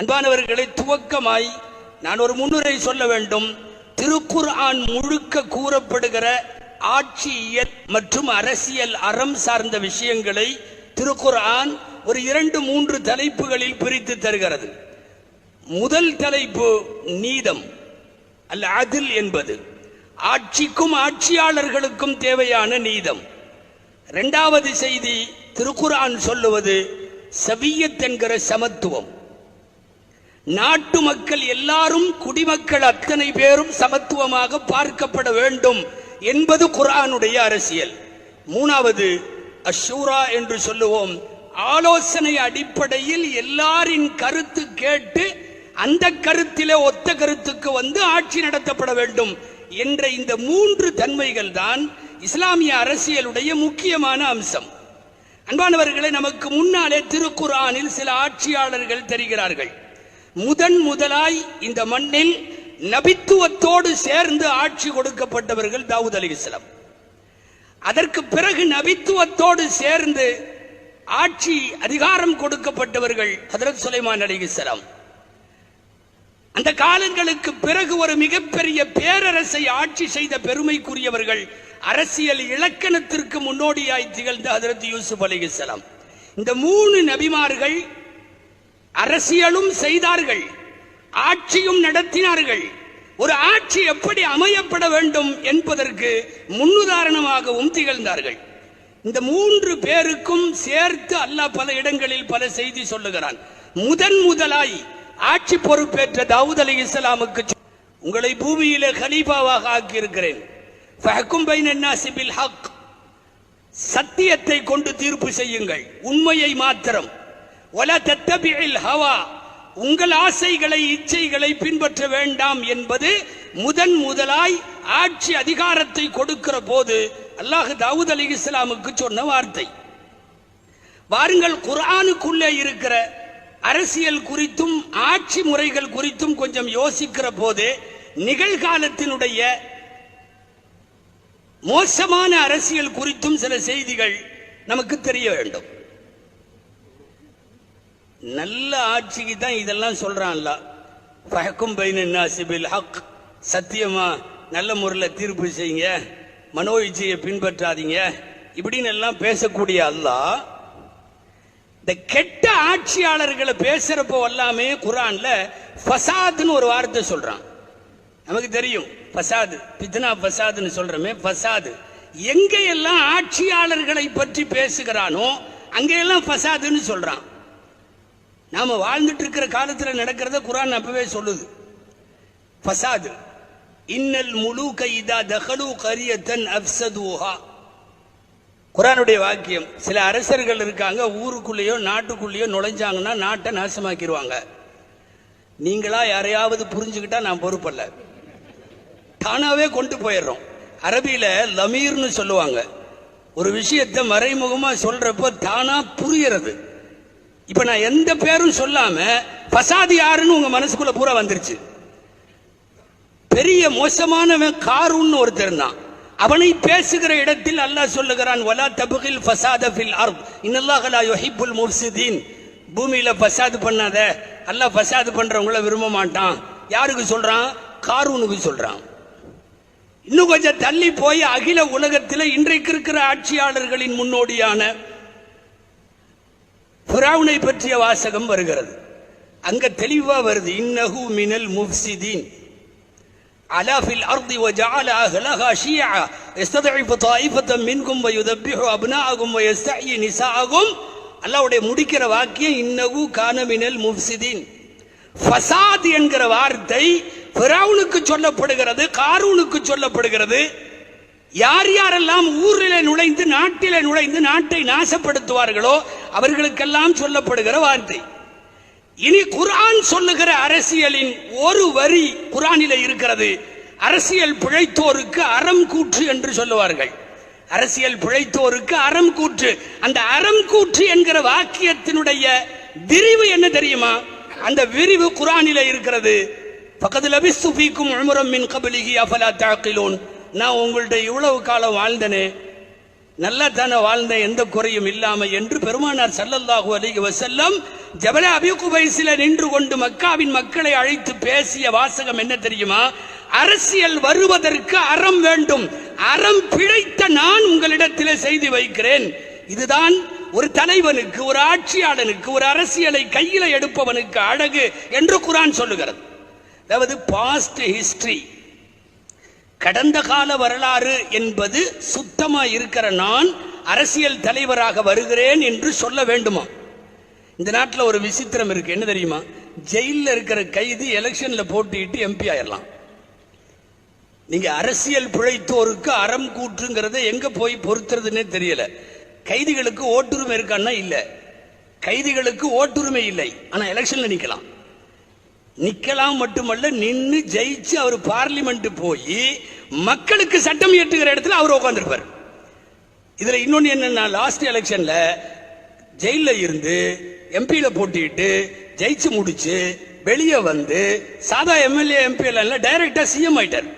அன்பானவர்களை துவக்கமாய் நான் ஒரு முன்னுரை சொல்ல வேண்டும். திருக்குர் ஆண் முழுக்க கூறப்படுகிற ஆட்சியியல் மற்றும் அரசியல் அறம் சார்ந்த விஷயங்களை திருக்குர் ஆண் ஒரு இரண்டு மூன்று தலைப்புகளில் பிரித்து தருகிறது. முதல் தலைப்பு நீதம் அல்ல அதில் என்பது. ஆட்சிக்கும் ஆட்சியாளர்களுக்கும் தேவையான நீதம். இரண்டாவது செய்தி திருக்குரான் சொல்லுவது சவியத் என்கிற சமத்துவம். நாட்டு மக்கள் எல்லாரும் குடிமக்கள் அத்தனை பேரும் சமத்துவமாக பார்க்கப்பட வேண்டும் என்பது குரானுடைய அரசியல். மூணாவது அஷூரா என்று சொல்லுவோம். ஆலோசனை அடிப்படையில் எல்லாரின் கருத்து கேட்டு அந்த கருத்திலே ஒத்த கருத்துக்கு வந்து ஆட்சி நடத்தப்பட வேண்டும் என்ற இந்த மூன்று தன்மைகள் தான் இஸ்லாமிய அரசியலுடைய முக்கியமான அம்சம். அன்பானவர்களே நமக்கு முன்னாலே திருக்குறானில் சில ஆட்சியாளர்கள் தெரிகிறார்கள். முதன் முதலாய் இந்த மண்ணில் நபித்துவத்தோடு சேர்ந்து ஆட்சி கொடுக்கப்பட்டவர்கள் தாவூத் அலி இஸ்லாம். அதற்கு பிறகு நபித்துவத்தோடு சேர்ந்து ஆட்சி அதிகாரம் கொடுக்கப்பட்டவர்கள் ஹதரத் சுலைமான் அலி இஸ்லாம். அந்த காலங்களுக்கு பிறகு ஒரு மிகப்பெரிய பேரரசை ஆட்சி செய்த பெருமைக்குரியவர்கள் அரசியல் இலக்கணத்திற்கு முன்னோடியாய் திகழ்ந்த ஹதரத் யூசுப் அலி இஸ்லாம். இந்த மூணு நபிமார்கள் அரசியலும் செய்தார்கள். ஆட்சியும் நடத்தினார்கள். ஒரு ஆட்சி எப்படி அமையப்பட வேண்டும் என்பதற்கு முன்னுதாரணமாகவும் திகழ்ந்தார்கள். இந்த மூன்று பேருக்கும் சேர்த்து அல்லாஹ் பல இடங்களில் பல செய்தி சொல்லுகிறான். முதன் முதலாய் ஆட்சி பொறுப்பேற்ற தாவூத் அலி இஸ்லாமுக்கு உங்களை பூமியிலே கலீபாவாக ஆக்கியிருக்கிறேன். ஃபஹக்கும் ஹக். சத்தியத்தை கொண்டு தீர்ப்பு செய்யுங்கள். உண்மையை மாத்திரம். ஒல தத்தபில் ஹவா உங்கள் ஆசைகளை இச்சைகளை பின்பற்ற வேண்டாம் என்பது முதன் முதலாய் ஆட்சி அதிகாரத்தை கொடுக்கிற போது அல்லாஹு தாவூத் அலி இஸ்லாமுக்கு சொன்ன வார்த்தை. வாருங்கள் குரானுக்குள்ளே இருக்கிற அரசியல் குறித்தும் ஆட்சி முறைகள் குறித்தும் கொஞ்சம் யோசிக்கிற போது நிகழ்காலத்தினுடைய மோசமான அரசியல் குறித்தும் சில செய்திகள் நமக்கு தெரிய வேண்டும். நல்ல ஆட்சிக்கு தான் இதெல்லாம் சொல்றான்ல. ஃபஹக்கும் பைன நாஸி ஹக். சத்தியமா நல்ல முறையில் தீர்ப்பு செய்யுங்க. மனோ இச்சையை பின்பற்றாதீங்க. இப்படின்னு எல்லாம் பேசக்கூடிய அல்லா இந்த கெட்ட ஆட்சியாளர்களை பேசுறப்போ எல்லாமே குரான்ல ஃபசாத்னு ஒரு வார்த்தை சொல்றான். நமக்கு தெரியும் ஃபசாது பித்னா ஃபசாதுன்னு சொல்றோமே ஃபசாது. எங்க எல்லாம் ஆட்சியாளர்களை பற்றி பேசுகிறானோ அங்கெல்லாம் ஃபசாதுன்னு சொல்றான். நாம வாழ்ந்துட்டு இருக்கிற காலத்துல நடக்கிறத குரான் அப்பவே சொல்லுது. ஃபசாது. இன்னல் முலூக இதா தஹலு கரியத்தன் அப்சதுஹா குரானுடைய வாக்கியம். சில அரசர்கள் இருக்காங்க ஊருக்குள்ளேயோ நாட்டுக்குள்ளேயோ நுழைஞ்சாங்கன்னா நாட்டை நாசமாக்கிடுவாங்க நீங்களா யாரையாவது புரிஞ்சுக்கிட்டா நான் பொறுப்பல்ல. தானாவே கொண்டு போயிடுறோம். அரபியில லமீர்னு சொல்லுவாங்க. ஒரு விஷயத்தை மறைமுகமா சொல்கிறப்ப தானா புரியறது. இப்ப நான் எந்த பேரும் சொல்லாம பசாதி யாருன்னு உங்க மனசுக்குள்ள பூரா வந்துருச்சு. பெரிய மோசமானவன் காரூன்னு ஒருத்தர் தான். அவனை பேசுகிற இடத்தில் அல்லாஹ் சொல்லுகிறான் வலா தபுகில் ஃபசாத ஃபில் அர்த். இன்னல்லாஹலா யுஹிப்புல் முஃப்சிதீன் பூமியில ஃபசாது பண்ணாத. அல்லாஹ் ஃபசாது பண்றவங்கள விரும்ப மாட்டான். யாருக்கு சொல்றான்? காரூனுக்கு சொல்றான். இன்னும் கொஞ்சம் தள்ளி போய் அகில உலகத்தில் இன்றைக்கு இருக்கிற ஆட்சியாளர்களின் முன்னோடியான ஃபிரௌனை பற்றிய வாசகம் வருகிறது அங்க தெளிவா வருது இன்னஹு மினல் முஃப்சிதீன் على في الأرض وجعل أهلها شيعا يستضعف طائفة منكم ويذبح أبناءكم ويستحيي نساءكم அல்லாவுடைய முடிக்கிற வாக்கியம் இன்னகு கானமினல் முஃப்சிதீன் ஃபசாத் என்கிற வார்த்தை ஃபிரௌனுக்கு சொல்லப்படுகிறது காரூனுக்கு சொல்லப்படுகிறது யார் யாரெல்லாம் ஊரிலே நுழைந்து நாட்டிலே நுழைந்து நாட்டை நாசப்படுத்துவார்களோ அவர்களுக்கெல்லாம் சொல்லப்படுகிற வார்த்தை. இனி குரான் சொல்லுகிற அரசியலின் ஒரு வரி குரானில இருக்கிறது. அரசியல் பிழைத்தோருக்கு அறம் கூற்று என்று சொல்லுவார்கள். அரசியல் பிழைத்தோருக்கு அறம் கூற்று. அந்த அறம் கூற்று என்கிற வாக்கியத்தினுடைய விரிவு என்ன தெரியுமா? அந்த விரிவு குரானில இருக்கிறது. பக்கத்துல லபிஸ்து உமரம் மின் கபலிகி அஃபலா தாக்கிலோன்? நான் உங்கள்கிட்ட இவ்வளவு காலம் வாழ்ந்தனே. நல்லா தானே வாழ்ந்த எந்த குறையும் இல்லாம என்று பெருமானார் சல்லல்லாஹூ அலைஹி வசல்லம் ஜபல அபிகுபைசில நின்று கொண்டு மக்காவின் மக்களை அழைத்து பேசிய வாசகம் என்ன தெரியுமா? அரசியல் வருவதற்கு அறம் வேண்டும். அறம் பிழைத்த நான் உங்களிடத்திலே செய்தி வைக்கிறேன். இதுதான் ஒரு தலைவனுக்கு ஒரு ஆட்சியாளனுக்கு ஒரு அரசியலை கையில எடுப்பவனுக்கு அழகு என்று குரான் சொல்லுகிறது. அதாவது பாஸ்ட் ஹிஸ்டரி கடந்த கால வரலாறு என்பது சுத்தமா இருக்கிற நான் அரசியல் தலைவராக வருகிறேன் என்று சொல்ல வேண்டுமா? இந்த நாட்டில் ஒரு விசித்திரம் இருக்கு. என்ன தெரியுமா? ஜெயிலில் இருக்கிற கைதி எலெக்ஷன்ல போட்டியிட்டு எம்பி ஆயிடலாம் நீங்க அரசியல் பிழைத்தோருக்கு அறம் கூற்றுங்கிறத எங்க போய் பொறுத்துறதுன்னே தெரியல. கைதிகளுக்கு ஓட்டுரிமை இருக்கான்னா இல்ல. கைதிகளுக்கு ஓட்டுரிமை இல்லை. ஆனா எலெக்ஷன்ல நிக்கலாம். நிக்கலாம் மட்டுமல்ல நின்று ஜெயிச்சு அவர் பார்லிமெண்ட் போய் மக்களுக்கு சட்டம் இயற்றுகிற இடத்துல அவர் உட்காந்துருப்பார் இதுல இன்னொன்று என்னன்னா லாஸ்ட் எலெக்ஷன்ல ஜெயில இருந்து எம்பியில போட்டிட்டு ஜெயிச்சு முடிச்சு வெளியே வந்து சாதா எம்எல்ஏ எம்பி எல்லாம் டைரக்டா சிஎம் ஆயிட்டார்.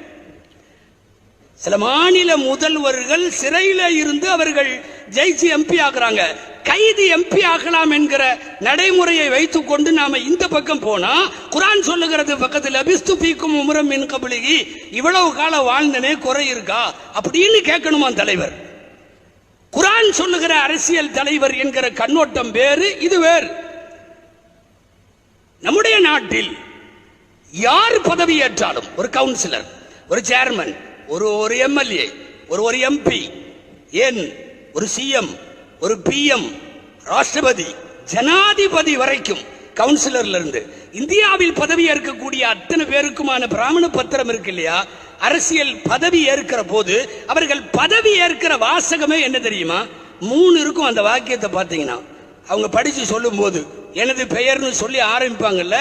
சில மாநில முதல்வர்கள் சிறையில இருந்து அவர்கள் ஜெயிச்சு எம்பி ஆகுறாங்க. கைது எம்பி ஆகலாம் என்கிற நடைமுறையை வைத்துக் கொண்டு நாம இந்த பக்கம் போனா குரான் சொல்லுகிறது பக்கத்தில் அபிஸ்து பீக்கும் உமரம் மின் கபலிகி இவ்வளவு காலம் வாழ்ந்தனே குறை இருக்கா? அப்படின்னு கேட்கணுமா தலைவர். குரான் சொல்லுகிற அரசியல் தலைவர் என்கிற கண்ணோட்டம் வேறு இது வேறு. நம்முடைய நாட்டில் யார் பதவியேற்றாலும் ஒரு கவுன்சிலர் ஒரு சேர்மன் ஒரு ஒரு எம்எல்ஏ ஒரு ஒரு எம்பி ஏன் ஒரு சிஎம் ஒரு பிஎம் ராஷ்டிரபதி ஜனாதிபதி வரைக்கும் கவுன்சிலர்ல இருந்து இந்தியாவில் பதவி ஏற்கக்கூடிய அத்தனை பேருக்குமான பிராமண பத்திரம் இருக்கு இல்லையா? அரசியல் பதவி ஏற்கிற போது அவர்கள் பதவி ஏற்கிற வாசகமே என்ன தெரியுமா? மூணு இருக்கும் அந்த வாக்கியத்தை பார்த்தீங்கன்னா. அவங்க படிச்சு சொல்லும் போது எனது பெயர்னு சொல்லி ஆரம்பிப்பாங்கல்ல?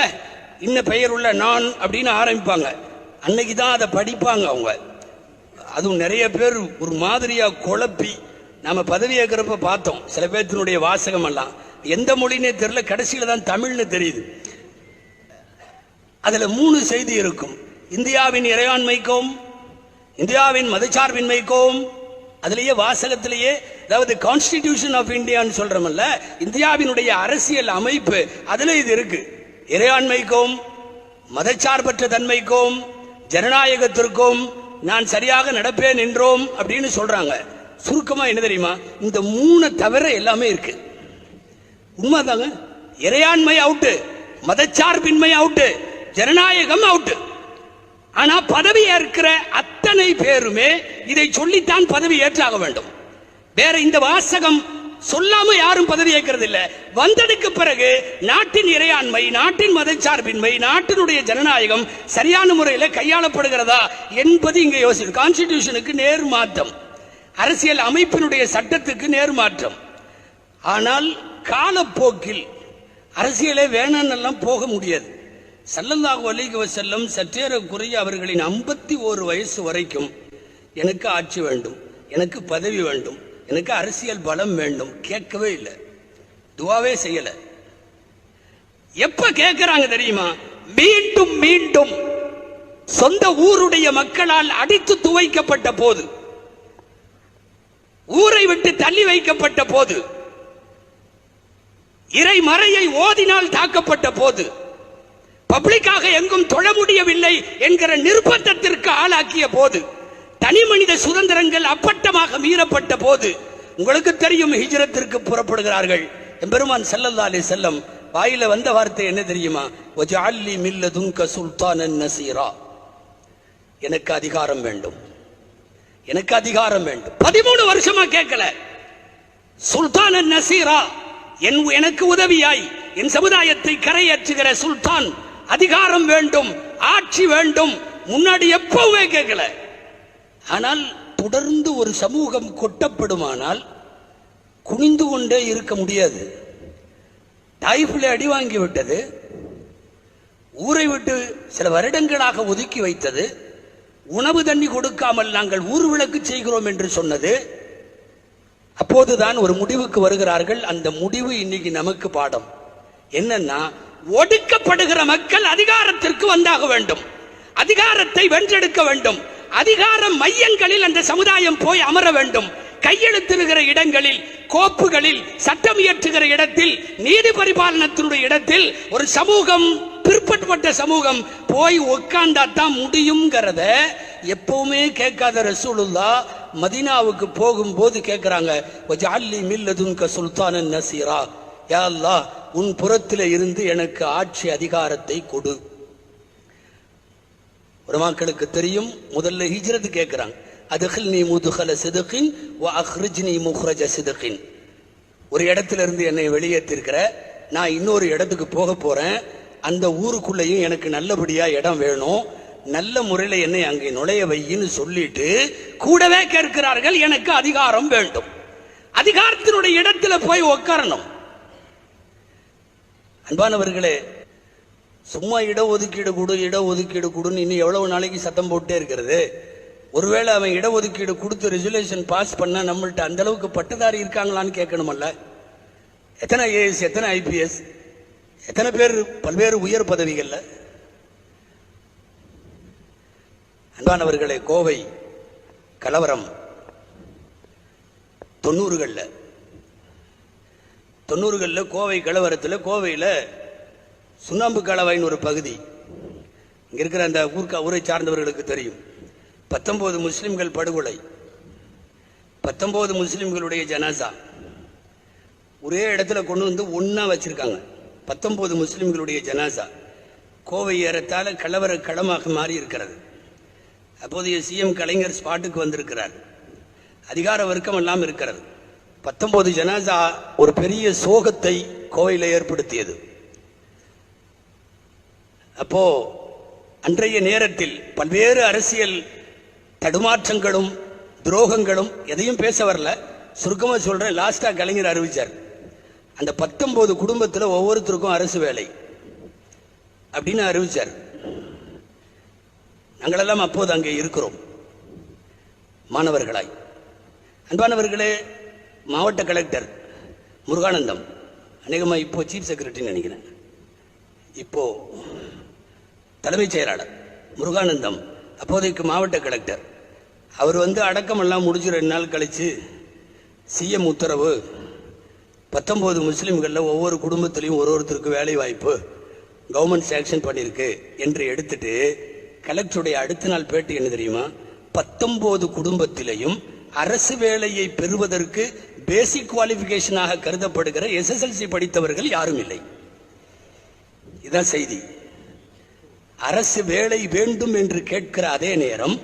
இன்ன பெயர் உள்ள நான் அப்படின்னு ஆரம்பிப்பாங்க. அன்னைக்கு தான் அதை படிப்பாங்க அவங்க. அதுவும் நிறைய பேர் ஒரு மாதிரியா குழப்பி நம்ம பதவி ஏற்கிறப்ப பார்த்தோம். சில பேர்த்தினுடைய வாசகம் எல்லாம். எந்த மொழினே தெரியல கடைசியில தான் தமிழ்னு தெரியுது. அதுல மூணு செய்தி இருக்கும். இந்தியாவின் இறையாண்மைக்கும் இந்தியாவின் மதச்சார்பின்மைக்கும் அதுலேயே வாசகத்திலேயே அதாவது கான்ஸ்டிடியூஷன் ஆஃப் இந்தியான்னு சொல்றோம்ல இந்தியாவினுடைய அரசியல் அமைப்பு அதுல இது இருக்கு. இறையாண்மைக்கும் மதச்சார்பற்ற தன்மைக்கும் ஜனநாயகத்திற்கும் நான் சரியாக நடப்பேன் என்றோம் அப்படின்னு சொல்றாங்க. சுருக்கமா என்ன தெரியுமா? இந்த மூணை தவிர எல்லாமே இருக்கு. உண்மைதாங்க இறையாண்மை அவுட்டு மதச்சார்பின்மை அவுட்டு ஜனநாயகம் அவுட்டு ஆனா பதவி ஏற்கிற அத்தனை பேருமே இதை சொல்லித்தான் பதவி ஏற்றாக வேண்டும். வேற இந்த வாசகம் சொல்லாம யாரும் பதவி ஏற்கிறது இல்ல. வந்ததுக்கு பிறகு நாட்டின் இறையாண்மை நாட்டின் மதச்சார்பின்மை நாட்டினுடைய ஜனநாயகம் சரியான முறையில் கையாளப்படுகிறதா என்பது இங்க யோசிக்கும் கான்ஸ்டிடியூஷனுக்கு நேர் மாற்றம். அரசியல் அமைப்பினுடைய சட்டத்துக்கு நேர் மாற்றம். ஆனால் காலப்போக்கில் அரசியலே வேணான்னெல்லாம் போக முடியாது. சல்லல்லாஹு அலிக வஸல்லம் சற்றேறக்குறைய அவர்களின் ஐம்பத்தி ஓரு வயசு வரைக்கும் எனக்கு ஆட்சி வேண்டும் எனக்கு பதவி வேண்டும். எனக்கு அரசியல் பலம் வேண்டும். கேட்கவே இல்லை. துவாவே செய்யல. எப்ப கேட்கிறாங்க தெரியுமா? மீண்டும் மீண்டும் சொந்த ஊருடைய மக்களால் அடித்து துவைக்கப்பட்ட போது ஊரை விட்டு தள்ளி வைக்கப்பட்ட போது இறை மறையை ஓதினால் தாக்கப்பட்ட போது பப்ளிக்காக எங்கும் தொழ முடியவில்லை என்கிற நிர்பந்தத்திற்கு ஆளாக்கிய போது தனி மனித சுதந்திரங்கள் அப்பட்டமாக மீறப்பட்ட போது உங்களுக்கு தெரியும் ஹிஜ்ரத்திற்கு புறப்படுகிறார்கள். எம்பெருமான் செல்லல்லா அலி செல்லம் வாயில வந்த வார்த்தை என்ன தெரியுமா? வஜஅல்லி மில்லதுன்க சுல்தானன் நசீரா. எனக்கு அதிகாரம் வேண்டும். எனக்கு அதிகாரம் வேண்டும். பதிமூணு வருஷமா கேட்கல. சுல்தான் நசீரா என் எனக்கு உதவியாய் என் சமுதாயத்தை கரையேற்றுகிற சுல்தான் அதிகாரம் வேண்டும் ஆட்சி வேண்டும். முன்னாடி எப்பவுமே கேட்கல. ஆனால் தொடர்ந்து ஒரு சமூகம் கொட்டப்படுமானால் குனிந்து கொண்டே இருக்க முடியாது. டைஃபில் அடி வாங்கிவிட்டது ஊரை விட்டு சில வருடங்களாக ஒதுக்கி வைத்தது. உணவு தண்ணி கொடுக்காமல் நாங்கள் ஊர் விளக்கு செய்கிறோம் என்று சொன்னது. அப்போதுதான் ஒரு முடிவுக்கு வருகிறார்கள். அந்த முடிவு இன்னைக்கு நமக்கு பாடம். என்னன்னா ஒடுக்கப்படுகிற மக்கள் அதிகாரத்திற்கு வந்தாக வேண்டும். அதிகாரத்தை வென்றெடுக்க வேண்டும். அதிகார மையங்களில் அந்த சமுதாயம் போய் அமர வேண்டும். கையெழுத்திடுகிற இடங்களில் கோப்புகளில் சட்டம் இயற்றுகிற இடத்தில் நீதி பரிபாலனத்தினுடைய இடத்தில் ஒரு சமூகம் பிற்படுத்தப்பட்ட சமூகம் போய் உட்கார்ந்தா தான் முடியுங்கிறத எப்பவுமே கேட்காத ரசூலுல்லா மதீனாவுக்கு போகும்போது கேட்குறாங்க. வஜஅல்லி மில்லதுன்க சுல்தானன் நசீரா. யா அல்லா உன் புறத்தில் இருந்து எனக்கு ஆட்சி அதிகாரத்தை கொடு. உலமாக்களுக்கு மக்களுக்கு தெரியும் முதல்ல ஹிஜ்ரத் கேட்கிறாங்க அதுகில் நீ முதுகல சிதுகின் அஹ்ரிஜ் நீ முஹ்ரஜ சிதுக்கின் ஒரு இடத்துல இருந்து என்னை வெளியேற்றிருக்கிற நான் இன்னொரு இடத்துக்கு போக போறேன். அந்த ஊருக்குள்ளேயும் எனக்கு நல்லபடியா இடம் வேணும். நல்ல முறையில் என்னை அங்கே நுழைய வையின்னு சொல்லிட்டு கூடவே கேட்கிறார்கள் எனக்கு அதிகாரம் வேண்டும். அதிகாரத்தினுடைய இடத்துல போய் உட்காரணும் அன்பானவர்களே சும்மா இடஒதுக்கீடு கொடு இடஒதுக்கீடு கொடுன்னு இன்னும் எவ்வளவு நாளைக்கு சத்தம் போட்டே இருக்கிறது? ஒருவேளை அவன் இடஒதுக்கீடு கொடுத்து ரெசுலேஷன் பாஸ் பண்ண நம்மள்ட்ட அந்த அளவுக்கு பட்டதாரி இருக்காங்களான்னு கேட்கணுமல்ல? எத்தனை ஏஎஸ் எத்தனை ஐபிஎஸ் எத்தனை பேர் பல்வேறு உயர் பதவிகள்ல? அன்பானவர்களே கோவை கலவரம் தொண்ணூறுகள்ல. தொண்ணூறுகள்ல கோவை கலவரத்தில் கோவையில் சுண்ணாம்பு கலவாயின்னு ஒரு பகுதி. இங்கே இருக்கிற அந்த ஊர்க்கா ஊரை சார்ந்தவர்களுக்கு தெரியும். பத்தொம்போது முஸ்லிம்கள் படுகொலை. பத்தொம்போது முஸ்லிம்களுடைய ஜனாசா. ஒரே இடத்துல கொண்டு வந்து ஒன்றா வச்சுருக்காங்க. பத்தொம்போது முஸ்லிம்களுடைய ஜனாசா. கோவை ஏறத்தால் கலவர களமாக மாறி இருக்கிறது. அப்போதைய சிஎம் கலைஞர் ஸ்பாட்டுக்கு வந்திருக்கிறார். அதிகார வர்க்கம் எல்லாம் இருக்கிறது. பத்தொம்போது ஜனாசா ஒரு பெரிய சோகத்தை கோவையில் ஏற்படுத்தியது. அப்போ அன்றைய நேரத்தில் பல்வேறு அரசியல் தடுமாற்றங்களும் துரோகங்களும் எதையும் பேச வரல. சுருக்கமா சொல்றேன் லாஸ்டா கலைஞர் அறிவிச்சார். அந்த பத்தொன்பது குடும்பத்தில் ஒவ்வொருத்தருக்கும் அரசு வேலை. அப்படின்னு அறிவிச்சார். நாங்களெல்லாம் அப்போது அங்கே இருக்கிறோம். மாணவர்களாய். அன்பானவர்களே மாவட்ட கலெக்டர் முருகானந்தம். அநேகமாக இப்போ சீஃப் செக்ரட்டரின்னு நினைக்கிறேன். இப்போ தலைமைச் செயலாளர் முருகானந்தம் அப்போதைக்கு மாவட்ட கலெக்டர். அவர் வந்து அடக்கமெல்லாம் முடிஞ்சு ரெண்டு நாள் கழிச்சு சிஎம் உத்தரவு பத்தொம்போது முஸ்லீம்களில் ஒவ்வொரு குடும்பத்திலையும் ஒரு ஒருத்தருக்கு வேலை வாய்ப்பு கவர்மெண்ட் சேங்ஷன் பண்ணியிருக்கு என்று எடுத்துட்டு கலெக்டருடைய அடுத்த நாள் பேட்டி என்ன தெரியுமா? பத்தொம்போது குடும்பத்திலையும் அரசு வேலையை பெறுவதற்கு பேசிக் குவாலிஃபிகேஷனாக கருதப்படுகிற எஸ்எஸ்எல்சி படித்தவர்கள் யாரும் இல்லை. இதுதான் செய்தி. அரசு வேலை வேண்டும் என்று கேட்கிற அதே நேரம்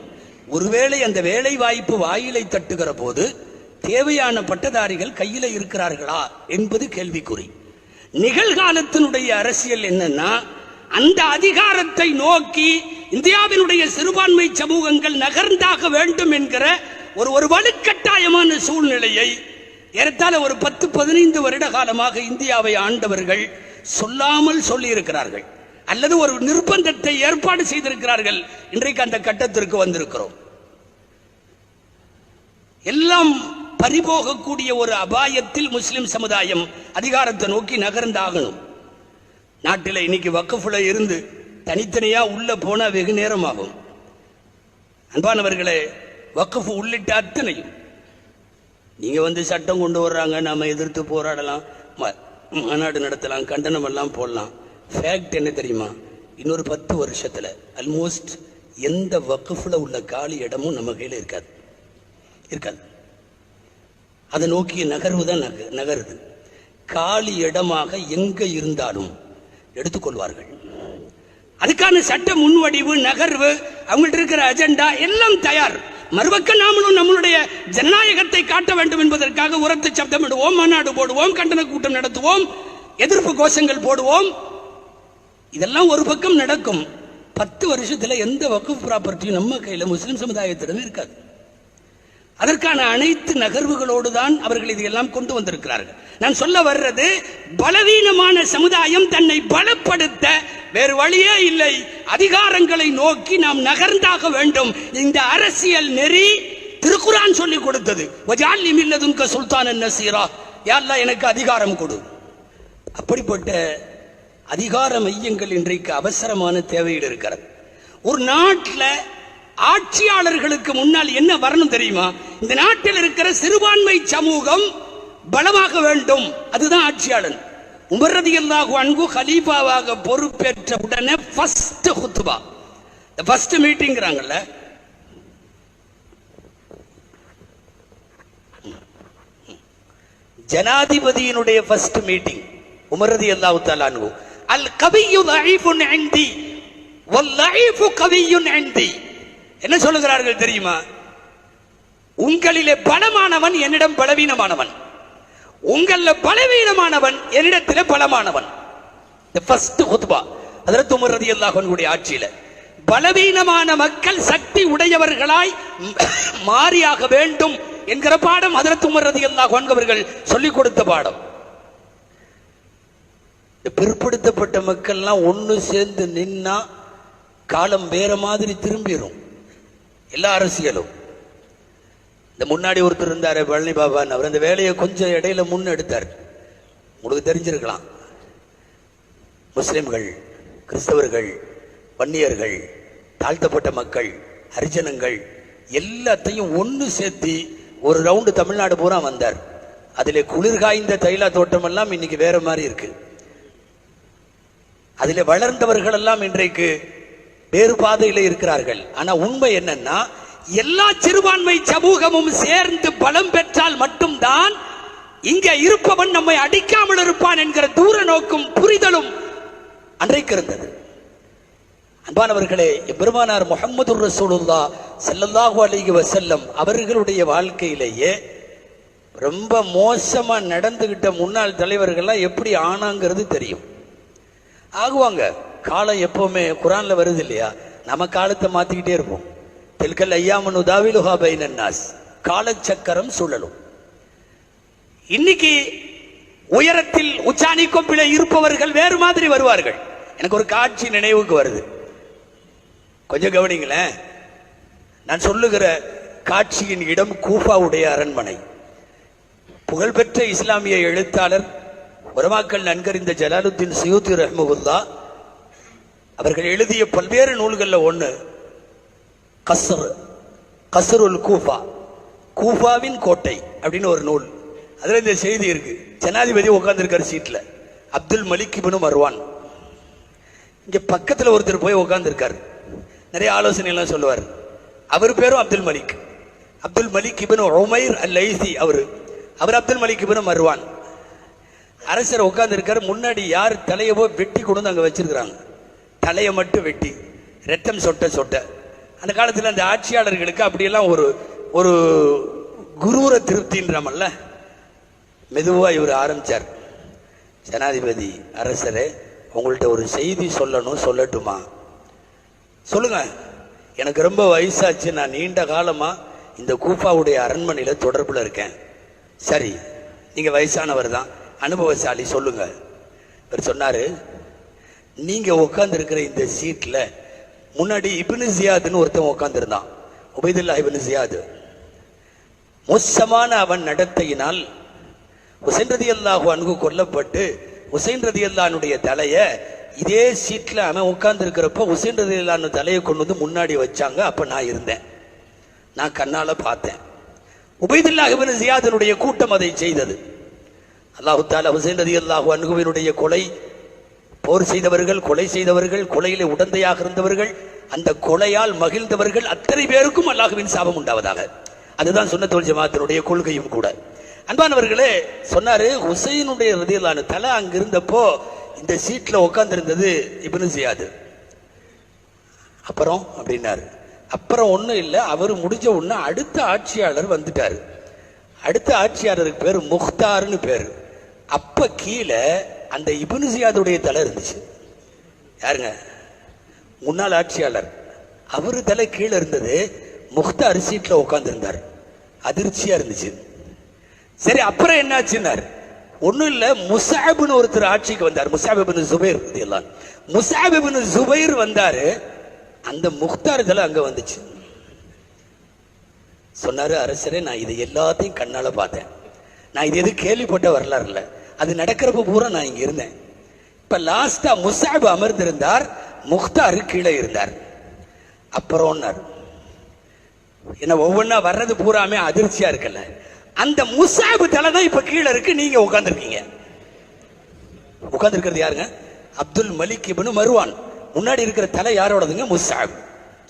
ஒருவேளை அந்த வேலை வாய்ப்பு வாயிலை தட்டுகிற போது தேவையான பட்டதாரிகள் கையில இருக்கிறார்களா என்பது கேள்விக்குறி. நிகழ்காலத்தினுடைய அரசியல் என்னன்னா அந்த அதிகாரத்தை நோக்கி இந்தியாவினுடைய சிறுபான்மை சமூகங்கள் நகர்ந்தாக வேண்டும் என்கிற ஒரு ஒரு வலுக்கட்டாயமான சூழ்நிலையை ஏறத்தாழ ஒரு பத்து பதினைந்து வருட காலமாக இந்தியாவை ஆண்டவர்கள் சொல்லாமல் சொல்லி இருக்கிறார்கள் அல்லது ஒரு நிர்பந்தத்தை ஏற்பாடு செய்திருக்கிறார்கள். இன்றைக்கு அந்த கட்டத்திற்கு வந்திருக்கிறோம். எல்லாம் பறிபோகக்கூடிய ஒரு அபாயத்தில் முஸ்லிம் சமுதாயம் அதிகாரத்தை நோக்கி நகர்ந்தாகணும். நாட்டில் இன்னைக்கு வக்கஃபுல இருந்து தனித்தனியா உள்ள போனா வெகு நேரம் ஆகும் அன்பானவர்களே வக்கஃபு உள்ளிட்ட அத்தனையும். நீங்க வந்து சட்டம் கொண்டு வர்றாங்க நாம எதிர்த்து போராடலாம். மாநாடு நடத்தலாம் கண்டனம் எல்லாம் போடலாம். ஃபேக்ட் என்ன தெரியுமா? இன்னொரு பத்து வருஷத்தில் அல்மோஸ்ட் எந்த வக்குஃபில் உள்ள காலி இடமும் நம்ம கையில் இருக்காது. இருக்காது. அதை நோக்கிய நகர்வு தான் நக- நகருது. காலி இடமாக எங்கே இருந்தாலும் எடுத்துக்கொள்வார்கள். அதுக்கான சட்ட முன்வடிவு நகர்வு அவங்கள்ட்ட இருக்கிற அஜெண்டா எல்லாம் தயார். மறுபக்கம் நாமளும் நம்மளுடைய ஜனநாயகத்தை காட்ட வேண்டும் என்பதற்காக உரத்து சப்தமிடுவோம் மாநாடு போடுவோம் கண்டன கூட்டம் நடத்துவோம் எதிர்ப்பு கோஷங்கள் போடுவோம். இதெல்லாம் ஒரு பக்கம் நடக்கும். பத்து வருஷத்துல எந்த வக்கு ப்ராப்பர்ட்டியும் நம்ம கையில முஸ்லிம் சமுதாயத்திடமே இருக்காது. அதற்கான அனைத்து நகர்வுகளோடு தான் அவர்கள் இதையெல்லாம் கொண்டு வந்திருக்கிறார்கள். நான் சொல்ல வர்றது பலவீனமான சமுதாயம் தன்னை பலப்படுத்த வேறு வழியே இல்லை. அதிகாரங்களை நோக்கி நாம் நகர்ந்தாக வேண்டும். இந்த அரசியல் நெறி திருக்குறான் சொல்லி கொடுத்தது. வஜாலி மில்லதுன்க சுல்தான் நசீரா. யாரெல்லாம் எனக்கு அதிகாரம் கொடு. அப்படிப்பட்ட அதிகார மையங்கள் இன்றைக்கு அவசரமான தேவையில் இருக்கிறது. ஒரு நாட்டில் ஆட்சியாளர்களுக்கு முன்னால் என்ன வரணும் தெரியுமா? இந்த நாட்டில் இருக்கிற சிறுபான்மை சமூகம் பலமாக வேண்டும். அதுதான் ஆட்சியாளன். உமரதி அல்லாஹு அன்பு ஹலீஃபாவாக பொறுப்பேற்ற உடனே ஃபர்ஸ்ட் ஹுத்துபா இந்த ஃபர்ஸ்ட் மீட்டிங்கிறாங்கல்ல ஜனாதிபதியினுடைய ஃபர்ஸ்ட் மீட்டிங் உமரதி அல்லாஹு தாலான்கு அல் கவியு லஈஃபுன் இன்தி வல் லஈஃபு கவியுன் இன்தி என்ன சொல்லுகிறார்கள் தெரியுமா? உங்களிலே பலமானவன் என்னிடம் பலவீனமானவன். உங்கள பலவீனமானவன் என்னிடத்தில் பலமானவன். இந்த ஃபர்ஸ்ட் ஹுத்பா ஹஜரத் உமர் ரலியல்லாஹு அன்ஹுடைய ஆட்சியில பலவீனமான மக்கள் சக்தி உடையவர்களாய் மாறியாக வேண்டும் என்கிற பாடம் ஹஜரத் உமர் ரலியல்லாஹு அன்ஹு அவர்கள் சொல்லிக் கொடுத்த பாடம். பிற்படுத்தப்பட்ட மக்கள்லாம் ஒன்று சேர்ந்து நின்னா காலம் வேற மாதிரி திரும்பிடும் எல்லா அரசியலும். இந்த முன்னாடி ஒருத்தர் இருந்தாரு பழனி பாபான்னு. அவர் அந்த வேலையை கொஞ்சம் இடையில முன்னெடுத்தார் உங்களுக்கு தெரிஞ்சிருக்கலாம். முஸ்லிம்கள் கிறிஸ்தவர்கள் வன்னியர்கள் தாழ்த்தப்பட்ட மக்கள் ஹரிஜனங்கள் எல்லாத்தையும் ஒன்று சேர்த்து ஒரு ரவுண்டு தமிழ்நாடு பூரா வந்தார். அதில் குளிர் காய்ந்த தைலா தோட்டம் எல்லாம் இன்னைக்கு வேற மாதிரி இருக்கு. அதில் வளர்ந்தவர்கள் எல்லாம் இன்றைக்கு வேறு பாதையில் இருக்கிறார்கள். ஆனா உண்மை என்னன்னா எல்லா சிறுபான்மை சமூகமும் சேர்ந்து பலம் பெற்றால் மட்டும்தான் இங்க இருப்பவன் நம்மை அடிக்காமல் இருப்பான் என்கிற தூர நோக்கும் புரிதலும் அன்றைக்கு இருந்தது. அன்பானவர்களே பெருமானார் முகமது ரசூலுல்லா செல்லல்லாஹு அலிக வசல்லம் அவர்களுடைய வாழ்க்கையிலேயே ரொம்ப மோசமாக நடந்துகிட்ட முன்னாள் தலைவர்கள்லாம் எப்படி ஆனாங்கிறது தெரியும். ஆகுவாங்க. காலம் எப்பவுமே குரான்ல வருது இல்லையா? நம்ம காலத்தை மாத்திக்கிட்டே இருப்போம். தெல்கல் ஐயாமனு தாவிலுஹா பைனன்னாஸ் காலச்சக்கரம் சுழலும். இன்னைக்கு உயரத்தில் உச்சாணி கொம்பில இருப்பவர்கள் வேறு மாதிரி வருவார்கள். எனக்கு ஒரு காட்சி நினைவுக்கு வருது. கொஞ்சம் கவனிங்களேன். நான் சொல்லுகிற காட்சியின் இடம் கூஃபாவுடைய அரண்மனை. புகழ்பெற்ற இஸ்லாமிய எழுத்தாளர் உரமாக்கல் நன்கறிந்த ஜலாலுத்தீன் சயூத்தி ரஹ்மகுல்லா அவர்கள் எழுதிய பல்வேறு நூல்களில் ஒன்று கசர் கசருல் கூஃபா. கூஃபாவின் கோட்டை அப்படின்னு ஒரு நூல். அதில் இந்த செய்தி இருக்கு. ஜனாதிபதி உட்காந்துருக்கார் சீட்டில் அப்துல் மலிக் இப்னு மர்வான். இங்கே பக்கத்தில் ஒருத்தர் போய் உட்காந்துருக்கார் நிறைய ஆலோசனை எல்லாம் சொல்லுவார். அவர் பேரும் Abdul Malik. Abdul Malik ibn Umair al IC அவர். அவர் அப்துல் மலிக் இப்னு மர்வான். அரசர் உட்காந்துருக்கார் முன்னாடி யார் தலையவோ வெட்டி கொண்டு வந்து அங்கே வச்சிருக்கிறாங்க. தலையை மட்டும் வெட்டி ரத்தம் சொட்ட சொட்ட. அந்த காலத்தில் அந்த ஆட்சியாளர்களுக்கு அப்படியெல்லாம் ஒரு ஒரு குரூர திருப்தின்றமல்ல. மெதுவாக இவர் ஆரம்பித்தார் ஜனாதிபதி அரசரே உங்கள்கிட்ட ஒரு செய்தி சொல்லணும் சொல்லட்டுமா? சொல்லுங்க. எனக்கு ரொம்ப வயசாச்சு நான் நீண்ட காலமாக இந்த கூப்பாவுடைய அரண்மனையில் தொடர்பில் இருக்கேன். சரி நீங்கள் வயசானவர் தான் அனுபவசாலி சொல்லுங்கள் இவர் சொன்னார் நீங்க உட்கார்ந்து இருக்கிற இந்த சீட்ல முன்னாடி இபின் ஜியாதுன்னு ஒருத்தன் உட்கார்ந்து இருந்தான் உபைதுல்லா இபின் ஜியாது மோசமான அவன் நடத்தையினால் ஹுசைன் ரதி அல்லாஹு அன்கு கொல்லப்பட்டு ஹுசைன் ரதி அல்லானுடைய தலைய இதே சீட்ல அவன் உட்கார்ந்து இருக்கிறப்ப ஹுசைன் ரதி அல்லானு தலையை கொண்டு வந்து முன்னாடி வச்சாங்க அப்ப நான் இருந்தேன். நான் கண்ணால பார்த்தேன். உபைதுல்லா இபின் ஜியாதனுடைய கூட்டம் அதை செய்தது. அல்லாஹு தாலா ஹுசைன் ரதி அல்லாஹு அன்குவினுடைய கொலை போர் செய்தவர்கள் கொலை செய்தவர்கள் கொலையில உடந்தையாக இருந்தவர்கள் அந்த கொலையால் மகிழ்ந்தவர்கள் அத்தனை பேருக்கும் அல்லாஹுவின் சாபம் உண்டாவதாக. அதுதான் சுன்னத்துல் ஜமாத்தினுடைய கொள்கையும் கூட. அன்பானவர்களே சொன்னாரு ஹுசைனுடைய ரதியலான தலை அங்க இருந்தப்போ இந்த சீட்ல உட்காந்துருந்தது இப்னு அப்புறம் அப்படின்னாரு. அப்புறம் ஒன்றும் இல்லை அவர் முடிஞ்ச உடனே அடுத்த ஆட்சியாளர் வந்துட்டாரு. அடுத்த ஆட்சியாளருக்கு பேர் முக்தார்னு பேர். அப்ப கீழே அந்த இப்னு ஜியாதுடைய தலை இருந்துச்சு. யாருங்க? முன்னாள் ஆட்சியாளர். அவரு தலை கீழே இருந்தது முக்தார் அரிசீட்டில் உட்காந்துருந்தார் அதிர்ச்சியாக இருந்துச்சு. சரி அப்புறம் என்னாச்சுன்னார்? ஒன்றும் இல்லை முசாபின்னு ஒருத்தர் ஆட்சிக்கு வந்தார். முசாபிபின் ஜுபைர் எல்லாம் முசாபிபின் ஜுபைர் வந்தார் அந்த முக்தார் தலை அங்கே வந்துச்சு. சொன்னார் அரசரே நான் இது எல்லாத்தையும் கண்ணால் பார்த்தேன். நான் இது எது கேள்விப்பட்ட வரலாறு இல்லை. அது நடக்கிறப்ப பூரா நான் இங்க இருந்தேன். இப்ப லாஸ்டா முசாப் அமர்ந்திருந்தார் முக்தாரு கீழே இருந்தார். அப்புறம்னார். என்ன ஒவ்வொன்றா வர்றது பூராமே அதிர்ச்சியா இருக்குல்ல. அந்த முசாபு தலை தான் இப்ப கீழே இருக்கு நீங்க உட்காந்துருக்கீங்க உட்காந்துருக்கிறது யாருங்க? Abdul Malik ibn Marwan. முன்னாடி இருக்கிற தலை யாரோடதுங்க? முசாப்.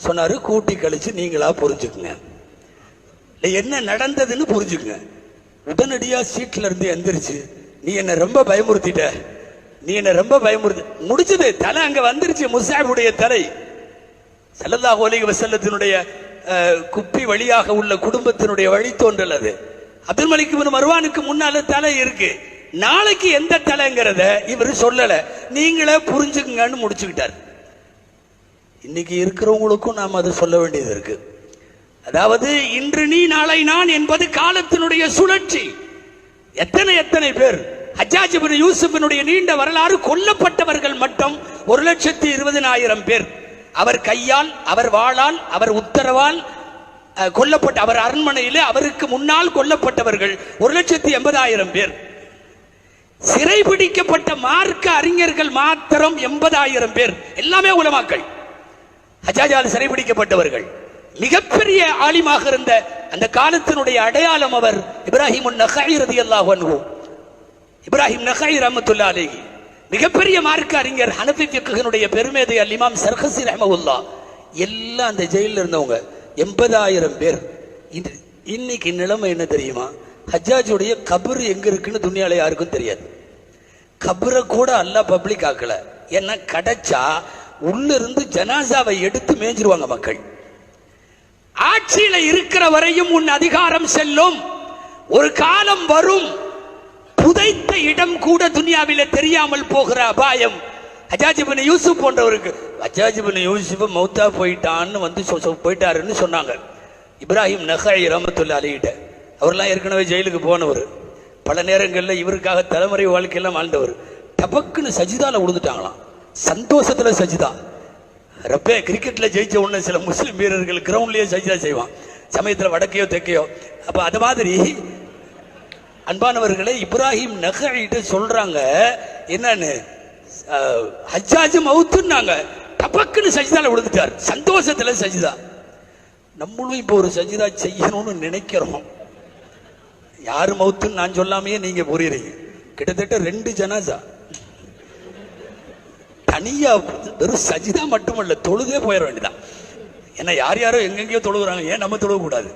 சொன்னாரு கூட்டி கழிச்சு நீங்களா புரிஞ்சுக்குங்க. என்ன நடந்ததுன்னு புரிஞ்சுக்குங்க. உடனடியா சீட்ல இருந்து எந்திரிச்சு நீ என்ன ரொம்ப பயமுறுத்திட்ட. நீ என்ன ரொம்ப பயமுறுத்தி முடிச்சது தலை அங்க வந்துருச்சு முசாபுடைய தலை. ஸல்லல்லாஹு அலைஹி வசல்லத்தினுடைய குப்பி வழியாக உள்ள குடும்பத்தினுடைய வழித்தோன்றல் அது. அப்துல் மலிக் மருவானுக்கு முன்னால தலை இருக்கு. நாளைக்கு எந்த தலைங்கிறத இவர் சொல்லல. நீங்களே புரிஞ்சுக்குங்கன்னு முடிச்சுக்கிட்டார். இன்னைக்கு இருக்கிறவங்களுக்கும் நாம் அதை சொல்ல வேண்டியது இருக்கு. அதாவது இன்று நீ நாளை நான் என்பது காலத்தினுடைய சுழற்சி. எத்தனை எத்தனை பேர் ஹஜ்ஜாஜ் யூசுஃபினுடைய நீண்ட வரலாறு கொல்லப்பட்டவர்கள் மட்டும் ஒரு லட்சத்தி இருபதினாயிரம் பேர். அவர் கையால் அவர் வாளால் அவர் உத்தரவால் கொல்லப்பட்ட அவர் அரண்மனையிலே அவருக்கு முன்னால் கொல்லப்பட்டவர்கள் ஒரு லட்சத்தி எண்பதாயிரம் பேர். சிறைபிடிக்கப்பட்ட மார்க்க அறிஞர்கள் மாத்திரம் எண்பதாயிரம் பேர். எல்லாமே உலமாக்கள். ஹஜாஜால் சிறைபிடிக்கப்பட்டவர்கள். மிகப்பெரிய ஆலிமாக இருந்த அந்த காலத்தினுடைய அடையாளம் அவர் இப்ராஹிம் நகை ரதியல்லாஹு அன்ஹு. இப்ராஹிம் நகை ரஹமத்துல்லா அலைஹி. மிகப்பெரிய மார்க்க அறிஞர் ஹனபி ஃபிக்ஹினுடைய பெருமேதை அல் இமாம் சர்ஹசி ரஹமவுல்லா எல்லாம் அந்த ஜெயிலில் இருந்தவங்க எண்பதாயிரம் பேர். இன்று- இன்னைக்கு நிலைமை என்ன தெரியுமா? ஹஜ்ஜாஜுடைய கபர் எங்க இருக்குன்னு துணியால யாருக்கும் தெரியாது. கபரை கூட அல்லா பப்ளிக் ஆக்கல. ஏன்னா கிடைச்சா உள்ள இருந்து ஜனாசாவை எடுத்து மேய்ஞ்சிருவாங்க மக்கள். ஆட்சியில இருக்கிற வரையும் உன் அதிகாரம் செல்லும். ஒரு காலம் வரும். புதைத்த இடம் கூட துனியாவில தெரியாமல் போகிற அபாயம். அஜாஜிபின் யூசுப் போன்றவருக்கு. அஜாஜிபின் யூசுப் மௌத்தா போயிட்டான்னு வந்து சொ- சொ- போயிட்டாருன்னு சொன்னாங்க. இப்ராஹிம் நகாய் ரமத்துல்ல அலிகிட்ட. அவர்லாம் ஏற்கனவே ஜெயிலுக்கு போனவர். பல நேரங்களில் இவருக்காக தலைமுறை வாழ்க்கையெல்லாம் வாழ்ந்தவர். டபக்குன்னு சஜிதாவில் விழுந்துட்டாங்களாம் சந்தோஷத்தில் சஜிதா. ரப்பே கிரிக்கெட்டில் ஜெயிச்ச உடனே சில முஸ்லீம் வீரர்கள் கிரவுண்ட்லேயே சஜிதா செய்வான். சமயத்தில் வடக்கையோ தெற்கையோ. அப்போ அது மாதிரி அன்பானவர்களே இப்ராஹிம் நகைட்டு சொல்றாங்க என்னன்னு? அஹ், ஹஜ்ஜாஜ் மவுத்துன்னாங்க. டபக்குன்னு சஜிதால விழுந்துட்டார். சந்தோஷத்துல சஜிதா. நம்மளும் இப்போ ஒரு சஜிதா செய்யணும்னு நினைக்கிறோம். யாரு மவுத்துன்னு நான் சொல்லாமையே நீங்க புரியுறீங்க. கிட்டத்தட்ட ரெண்டு ஜனாசா. தனியா வெறும் சஜிதா மட்டுமல்ல தொழுதே போயிட வேண்டியதான் ஏன்னா யார் யாரோ எங்கெங்கேயோ தொழுகிறாங்க. ஏன் நம்ம தொழுக கூடாது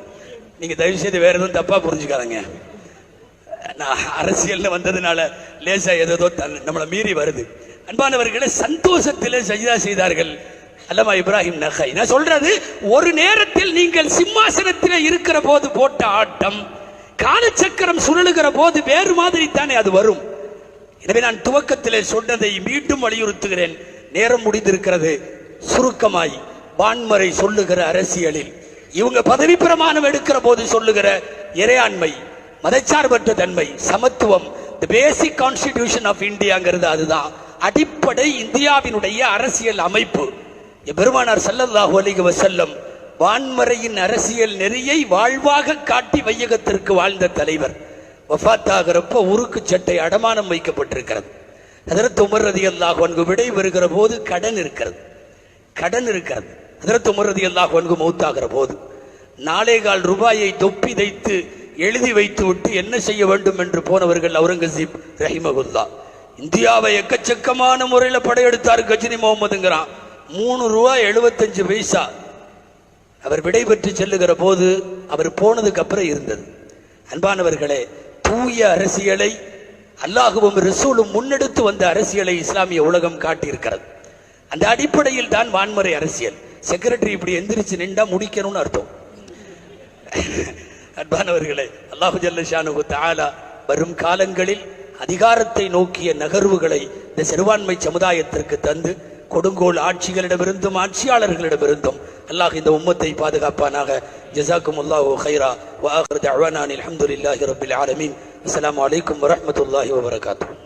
நீங்க தயவு செய்து வேற எதுவும் தப்பா புரிஞ்சுக்காதங்க. அரசியல்ல வந்ததுனால லேசா ஏதோ தன்- நம்மளை மீறி வருது. அன்பானவர்களே சந்தோஷத்திலே சஜிதா செய்தார்கள். அல்லமா இப்ராஹிம் நகை. நான் சொல்றது ஒரு நேரத்தில் நீங்கள் சிம்மாசனத்தில் இருக்கிற போது போட்ட ஆட்டம் காலச்சக்கரம் சுழலுகிற போது வேறு மாதிரி தானே அது வரும். எனவே நான் துவக்கத்திலே சொன்னதை மீண்டும் வலியுறுத்துகிறேன். நேரம் முடிந்திருக்கிறது. சுருக்கமாய் வான்மறை சொல்லுகிற அரசியலில். இவங்க பதவி பிரமாணம் எடுக்கிற போது சொல்லுகிற இறையாண்மை. மதச்சார்பற்ற தன்மை சமத்துவம். தி பேசிக் கான்ஸ்டிடியூஷன் ஆஃப் இந்தியாங்கிறது அதுதான். அடிப்படை இந்தியாவினுடைய அரசியல் அமைப்பு. பெருமானார் ஸல்லல்லாஹு அலைஹி வசல்லம் வான்மறையின் அரசியல் நெறியை வாழ்வாக காட்டி வையகத்திற்கு வாழ்ந்த தலைவர். வஃத்தாகிறப்ப உருக்கு சட்டை அடமானம் வைக்கப்பட்டிருக்கிறது. அதற்கு உமர் ரதியல்லாஹு அன்கு விடை வருகிற போது கடன் இருக்கிறது. கடன் இருக்கிறது. அதற்கு உமர் ரதியல்லாஹு அன்கு மௌத்தாகிற போது. நாலே கால் ரூபாயை தொப்பி தைத்து எழுதி வைத்து விட்டு என்ன செய்ய வேண்டும் என்று போனவர்கள் அவுரங்கசீப் ரஹிமகுல்லா இந்தியாவை எக்கச்சக்கமான முறையில் படையெடுத்தார் கஜினி முகமதுங்கிறான். மூணு ரூபா எழுபத்தஞ்சு பைசா. அவர் விடைபெற்று செல்லுகிற போது அவர் போனதுக்கு அப்புறம் இருந்தது. அன்பானவர்களே தூய அரசியலை அல்லாஹுவும் ரசூலும் முன்னெடுத்து வந்த அரசியலை இஸ்லாமிய உலகம் காட்டியிருக்கிறது. அந்த அடிப்படையில் தான் வான்முறை அரசியல். செக்ரட்டரி இப்படி எந்திரிச்சு நின்றா முடிக்கணும்னு அர்த்தம். அன்பானவர்களே அல்லாஹு ஜல்லஷானு தாலா வரும் காலங்களில் அதிகாரத்தை நோக்கிய நகர்வுகளை இந்த சிறுபான்மை சமுதாயத்திற்கு தந்து கொடுங்கோல் ஆட்சிகளிடமிருந்தும் ஆட்சியாளர்களிடமிருந்தும் அல்லாஹ் இந்த உம்மத்தை பாதுகாப்பானாக. ஜசாக்கும் அல்லாஹு ஹைரா வாஹர் ஆஹிரு அஹமதுல்லாஹி ரபில் ஹம்துலில்லாஹி ஆலமீன். அஸ்ஸலாமு அலைக்கும் வரஹ்மத்துல்லாஹி வபரகாத்துஹு.